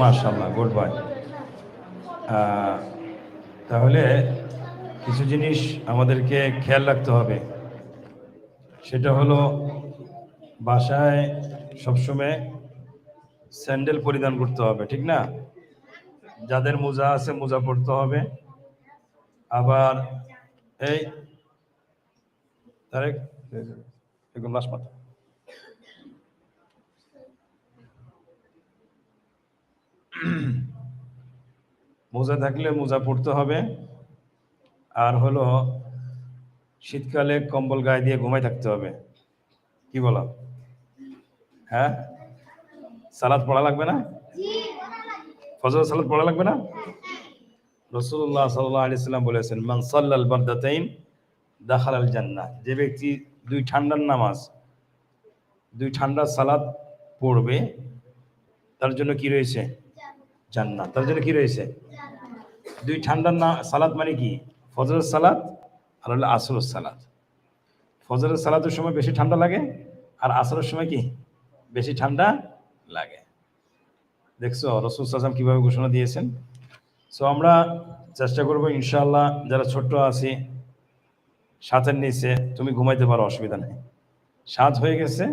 মাশাল্লাহ good bye তাহলে কিছু জিনিস আমাদেরকে খেয়াল রাখতে হবে। সেটা হলো বাসায় সবসময় স্যান্ডেল পরিধান করতে হবে, ঠিক না? যাদের মোজা আছে মোজা পরতে হবে। আবার এই তারেক লাশ মাথা। মোজা থাকলে মোজা পড়তে হবে। আর হলো শীতকালে কম্বল গায়ে দিয়ে ঘুমাই থাকতে হবে। কি বলো? হ্যাঁ? সালাদ পড়া লাগবে না? ফজর সালাদ পড়া লাগবে না? রসুল্লাহ সাল্লাহ আলি সাল্লাম বলেছেন মান সাল্লাল বারদাতাইন দাখাল আল জান্না যে ব্যক্তি দুই ঠান্ডার নামাজ দুই ঠান্ডার সালাদ পড়বে তার জন্য কি রয়েছে? জান্নাত। তার জন্য কি রয়েছে? দুই ঠান্ডার না, সালাদ মানে কি? ফজরের সালাদ আর হলো আসরের সালাদ। ফজরের সালাদের সময় বেশি ঠান্ডা লাগে আর আসরের সময় কি? বেশি ঠান্ডা লাগে। দেখছ, রসুল সাজাম কীভাবে ঘোষণা দিয়েছেন? সো আমরা চেষ্টা করব ইনশাল্লাহ যারা ছোট্ট আছি, সাতের নিচে, তুমি ঘুমাইতে পারো, অসুবিধা নেই। সাত হয়ে গেছে,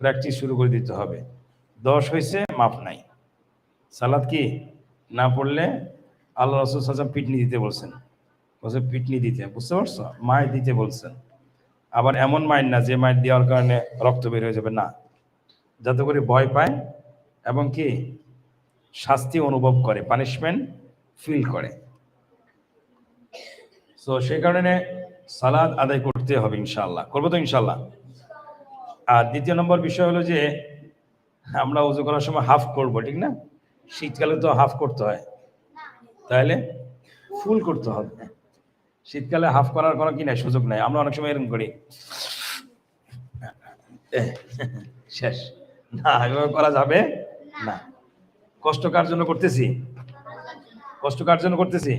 প্র্যাকটিস শুরু করে দিতে হবে। দশ হয়েছে, মাপ নাই। সালাদ কি? না পড়লে আল্লাহ রসুল সাজাম পিটনি দিতে বলছেন। বলছে, পিটনি দিতে। বুঝতে পারছ? মায়ের দিতে বলছেন। আবার এমন মায়ের না, যে মায়ের দেওয়ার কারণে রক্ত বের হয়ে যাবে, না। যাতে করে ভয় পায় এবং কি? শাস্তি অনুভব করে পানিশমেন্ট ফিল করে। তো সেই কারণে সালাদ আদায় করতে হবে ইনশাল্লাহ করব তো ইনশাল্লাহ আর দ্বিতীয় নম্বর বিষয় হলো যে, আমরা উজু করার সময় হাফ করব, ঠিক না? শীতকালে তো হাফ করতে হয়। তাহলে ফুল করতে হবে। শীতকালে হাফ করার কোনো কি নাই, সুযোগ নাই। আমরা অনেক সময় এরকম করি। শেষ। না, এভাবে করা যাবে না। কষ্ট কার জন্য করতেছি? কষ্ট কার জন্য করতেছি?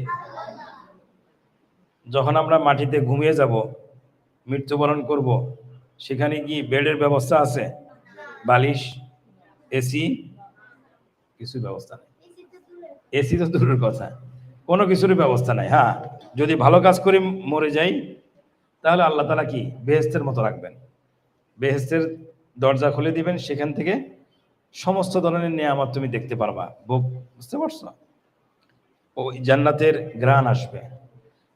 যখন আমরা মাটিতে ঘুমিয়ে যাব, মৃত্যুবরণ করব, সেখানে কি বেডের ব্যবস্থা আছে? বালিশ, এসি? কিছু ব্যবস্থা নেই। এসি তো দূরের কথা। কোনো কিছুরই ব্যবস্থা নাই হ্যাঁ? যদি ভালো কাজ করে মরে যাই, তাহলে আল্লাহ তালা কি? বেহেস্তের মতো রাখবেন। বেহেস্তের দরজা খুলে দিবেন, সেখান থেকে সমস্ত ধরনের নিয়ামত তুমি দেখতে পারবা। বুঝতে পারছ? ওই জান্নাতের গ্রাণ আসবে।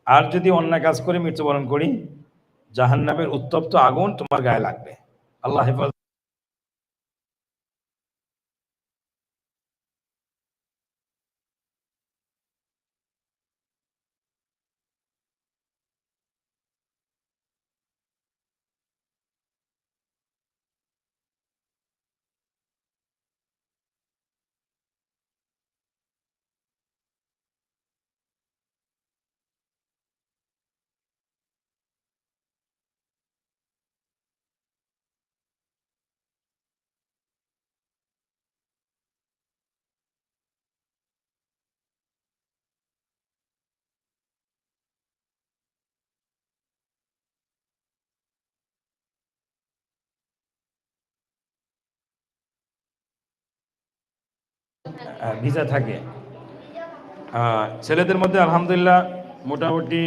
আর যদি অন্যায় কাজ করে, মৃত্যুবরণ করি, জাহান্নামের উত্তপ্ত আগুন তোমার গায়ে লাগবে। আল্লাহ হেফাজ ভিসা থাকে। ছেলেদের মধ্যে আলহামদুলিল্লাহ মোটামুটি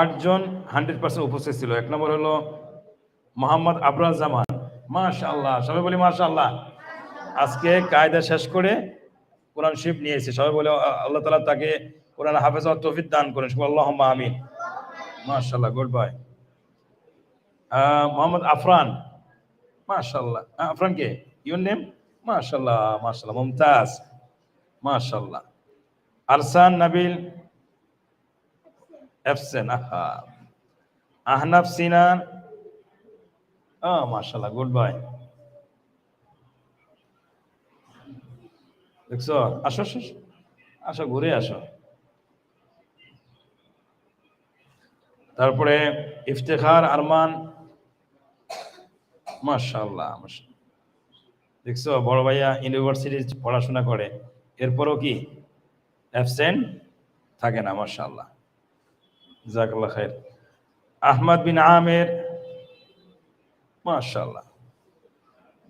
আটজন হান্ড্রেড পার্সেন্ট উপস্থিত ছিল। এক নম্বর হলো মোহাম্মদ আবরাজ জামান মাশা আল্লাহ সবাই বলি মাশা আল্লাহ আজকে কায়দা শেষ করে কোরআন শিব নিয়েছে। সবাই বলে আল্লাহ তালা তাকে কোরআন হাফেজ তৌফিক দান করেন। সবাই আল্লাহ আমিন। মাশাল্লাহ গুড বাই মোহাম্মদ আফরান। মাশাল্লাহ আফরান কে? ইউর নেম মাশাল্লাহ মাশাল্লাহ মুমতাজ মাশাল্লাহ আরসান নাবিল এফসেন আহা। আহনাফ সিনান ও মাশাল্লাহ গুড বাই দেখছ? আসো আসো আসো। ঘুরে আসো। তারপরে ইফতেখার আরমান মাশাল্লাহ মাশাল্লাহ দেখছ? বড় ভাইয়া ইউনিভার্সিটি পড়াশোনা করে। এরপরও কি? অ্যাবসেন্ট থাকে না মাশাল্লাহ জাকাল্লাহ খায়ের। আহমদ বিন আমের মাশাল্লাহ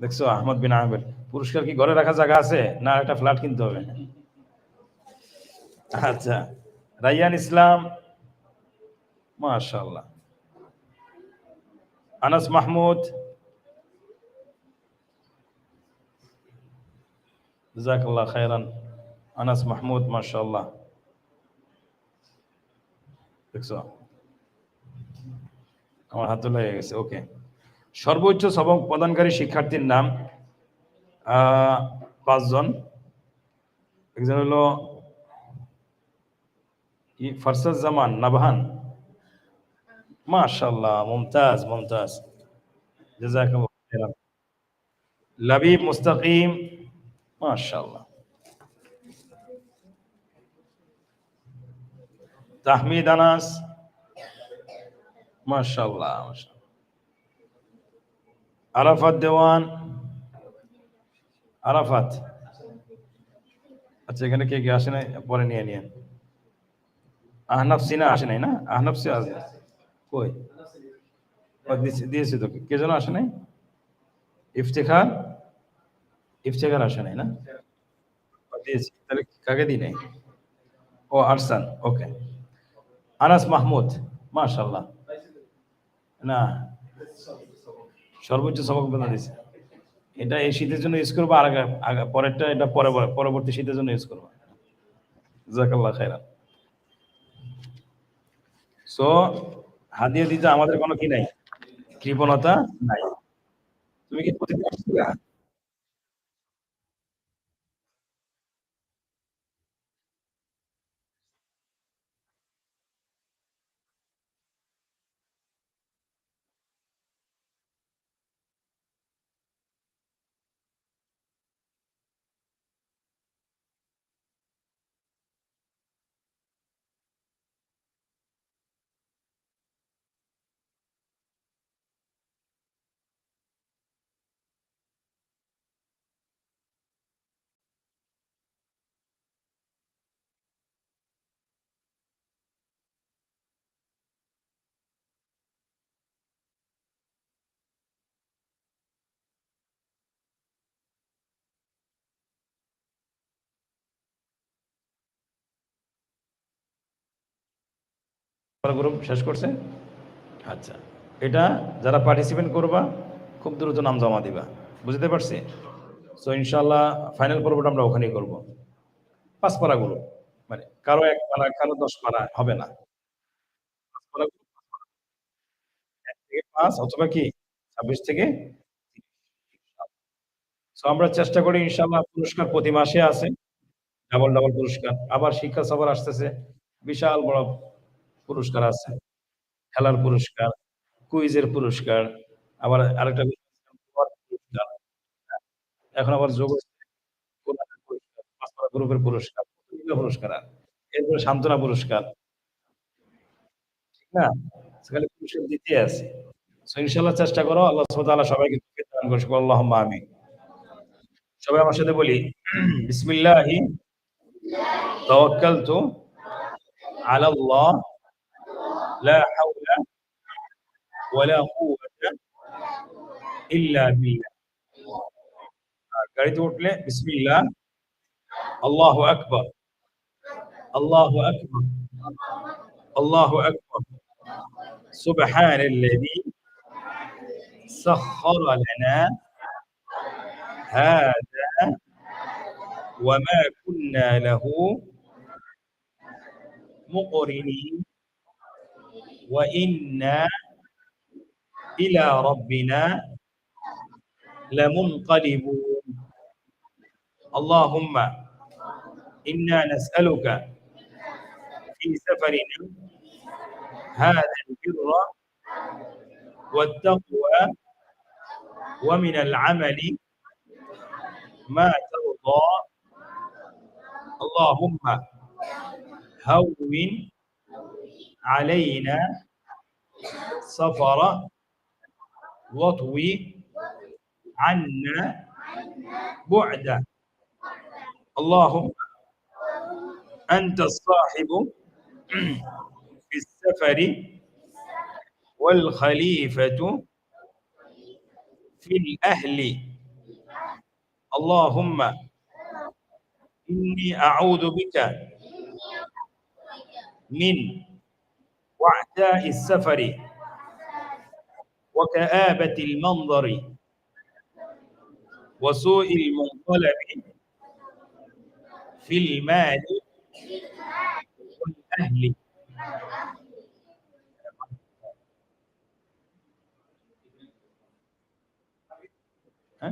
দেখছ, আহমদ বিন আহমেদ পুরস্কার কি ঘরে রাখা জায়গা আছে? না, একটা ফ্ল্যাট কিনতে হবে। আচ্ছা রাইয়ান ইসলাম, মাশাআল্লাহ। আনাস মাহমুদ জাজাকাল্লাহ খায়রান আনাস মাহমুদ মাশাআল্লাহ দেখছো আমার হাতে লেগে গেছে ওকে সর্বোচ্চ সবক প্রদানকারী শিক্ষার্থীর নাম আহ, পাঁচজন একজন হলো কি ফারসাদ জামান নাবহান মাশাআল্লাহ মুমতাজ মুমতাজ জাযাকাল্লাহ খাইরান লাবিব মুস্তাকিম মাশাআল্লাহ। তাহমিদ আনাস। মাশাআল্লাহ আরাফাত দেওয়ান। আরাফাত। আচ্ছা এখানে কে কে আসে নাই? পরে নিয়ে নিয়ে আহনাফ সিনা আসে নাই না? আহনাফ সি আসে। কই? দিয়েছি- দিয়েছি কে আসে নাই? ইফতেখার? ইফতেখার আসে নাই না? দিয়েছি তাহলে কাকে দিই নাই? ও আরসান ওকে আনাস মাহমুদ মাশাল্লাহ না সর্বোচ্চ সবক বেতন এটা এই শীতের জন্য ইউজ করব আর পরেরটা এটা পরে- পরবর্তী শীতের জন্য ইউজ করব। জাকাল্লাহ খাইরান সো হাদিয়া দিতে আমাদের কোনো কি নাই? কৃপণতা নাই। তুমি কি প্রতিদিন গ্রুপ শেষ করছে। আচ্ছা। এটা যারা পার্টিসিপেট করবা খুব দ্রুত নাম জমা দিবা। বুঝতে পারছি? সো ইনশাল্লাহ ফাইনাল পর্বটা আমরা ওখানেই করব। পাঁচ পারা গ্রুপ মানে কারও এক পারা কারও দশ পারা হবে না। পাঁচ অথবা কি? ছাব্বিশ থেকে সো আমরা চেষ্টা করি ইনশাল্লাহ পুরস্কার প্রতি মাসে আছে। ডাবল ডাবল পুরস্কার। আবার শিক্ষা সফর আসতেছে। বিশাল বড় পুরস্কার আছে। খেলার পুরস্কার, কুইজের পুরস্কার, আবার আরেকটা পুরস্কার এখন আবার যোগ গ্রুপের পুরস্কার পুরস্কার এরপরে সান্ত্বনা পুরস্কার। ঠিক না? সেখানে পুরস্কার দিতে আছে। ইনশাল্লাহ চেষ্টা করো, আল্লাহ সুবহানাহু সবাইকে দান করুন আল্লাহুম্মা আমিন। সবাই আমার সাথে বলি, বিসমিল্লাহি, তাওয়াক্কালতু আলা আল্লাহ লা হাওলা ওয়ালা কুওয়াতা ইল্লা বিল্লাহ আর গাড়িতে উঠলে বিসমিল্লাহ আল্লাহু আকবার আল্লাহু আকবার আল্লাহু আকবার সুবহানাল্লাযী سخر لنا هذا وما كنا له مقرنين وإنا إلى ربنا لمنقلبون. اللهم إنا نسألك في سفرنا هذا البر والتقوى ومن العمل ما ترضى. اللهم هون علينا سفر واطوي عنا بعدا. اللهم أنت الصاحب في السفر والخليفة في الأهل. اللهم إني أعوذ بك من وعثاء السفر وكآبة المنظر وسوء المنقلب في المال والأهل ها؟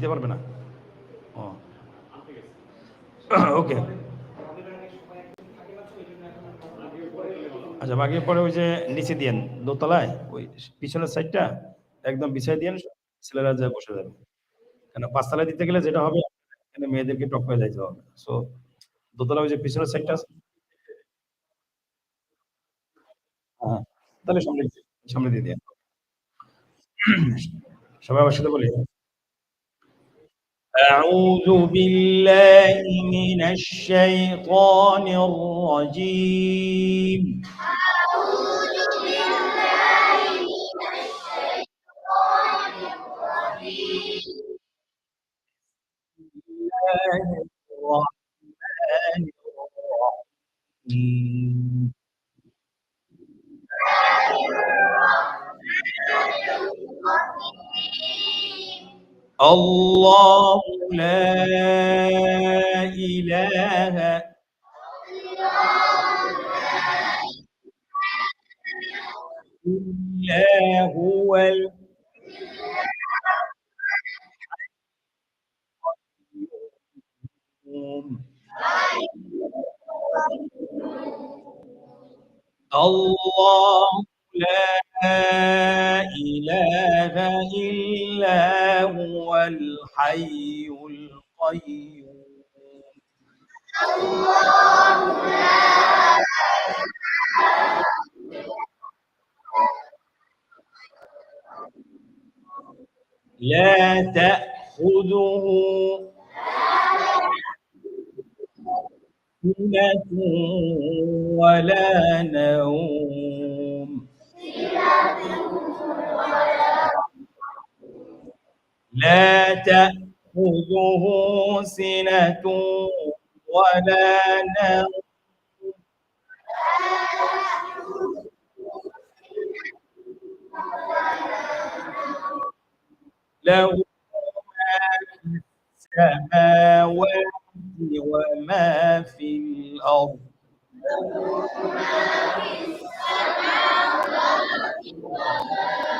দিতে পারবে না? ও। ওকে আচ্ছা বাকি পরে ওই যে নিচে দিয়েন দোতলায়, ওই পিছনের সাইডটা একদম বিছাই দিয়েন ছেলেরা যা বসে যাবে। কেন, পাঁচতলায় দিতে গেলে যেটা হবে, এখানে মেয়েদেরকে টপ হয়ে যাইতে হবে। সো দোতলা ওই যে পিছনের সাইডটা হ্যাঁ তাহলে সামনে সামনে দিয়ে দিন সবাই আমার সাথে বলি। أعوذ بالله من الشيطان الرجيم. أعوذ بالله من الشيطان الرجيم الله الرحمن الرحيم. لا إله إلا هو الله لا إله إلا هو الحي القيوم لا تأخذه سنة ولا نوم. لا تأخذه سنة ولا نوم. له ما في السماوات وما في الأرض. له في السماوات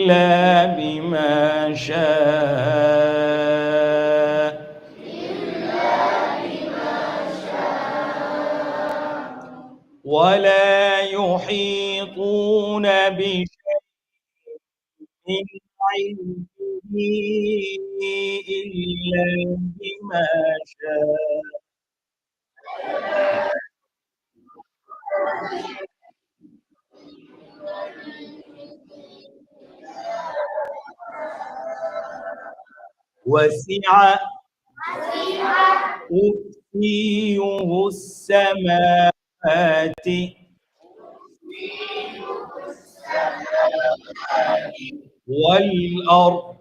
إلا بما شاء. ولا يحيطون بشيء من علمه إلا بما وسع كرسيه السماوات. والأرض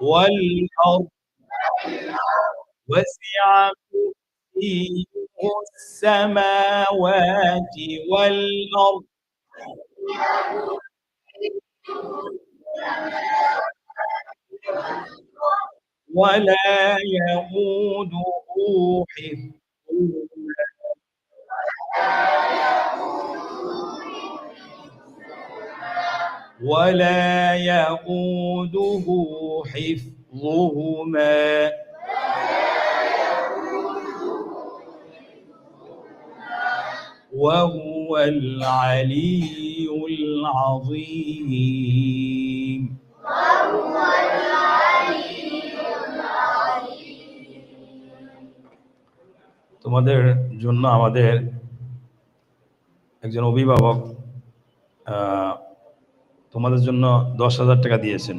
والأرض. وسع كرسيه السماوات والأرض. ولا يؤوده حفظهما. ولا يؤوده حفظهما. وهو العلي العظيم. তোমাদের জন্য আমাদের একজন অভিভাবক তোমাদের জন্য দশ হাজার টাকা দিয়েছেন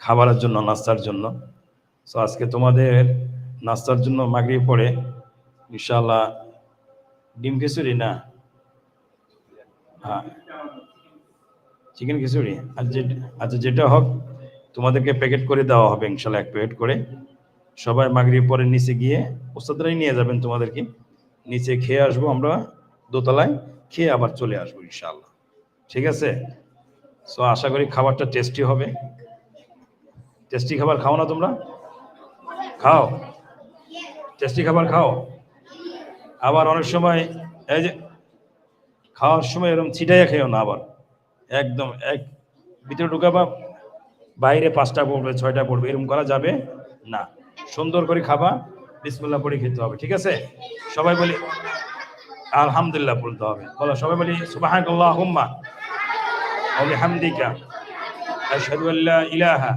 খাবারের জন্য, নাস্তার জন্য। সো আজকে তোমাদের নাস্তার জন্য মাগরিব পড়ে ইনশাল্লাহ ডিম খিচুড়ি না? হ্যাঁ। চিকেন খিচুড়ি? যে আচ্ছা যেটা হোক তোমাদেরকে প্যাকেট করে দেওয়া হবে ইনশাল্লাহ এক প্যাকেট করে। সবাই মাগরি পরে নিচে গিয়ে ওস্তাদরাই নিয়ে যাবেন তোমাদেরকে। নিচে খেয়ে আসব আমরা, দোতলায়, খেয়ে আবার চলে আসব ইনশাল্লাহ ঠিক আছে? সো আশা করি খাবারটা টেস্টি হবে। টেস্টি খাবার খাও না তোমরা? খাও। টেস্টি খাবার খাও। আবার অনেক সময় এই যে খাওয়ার সময় এরকম ছিটাইয়া খেও না আবার। একদম এক ভিতরে ঢুকাবা, বাইরে পাঁচটা পড়বে, ছয়টা পড়বে এরকম করা যাবে না। সুন্দর করে খাবা, বিসমুল্লাহ পড়ে খেতে হবে, ঠিক আছে? সবাই বলি, আলহামদুলিল্লাহ বলতে হবে। বলো, সবাই বলি সুবাহাকাল্লাহ হামদিকা ইলাহা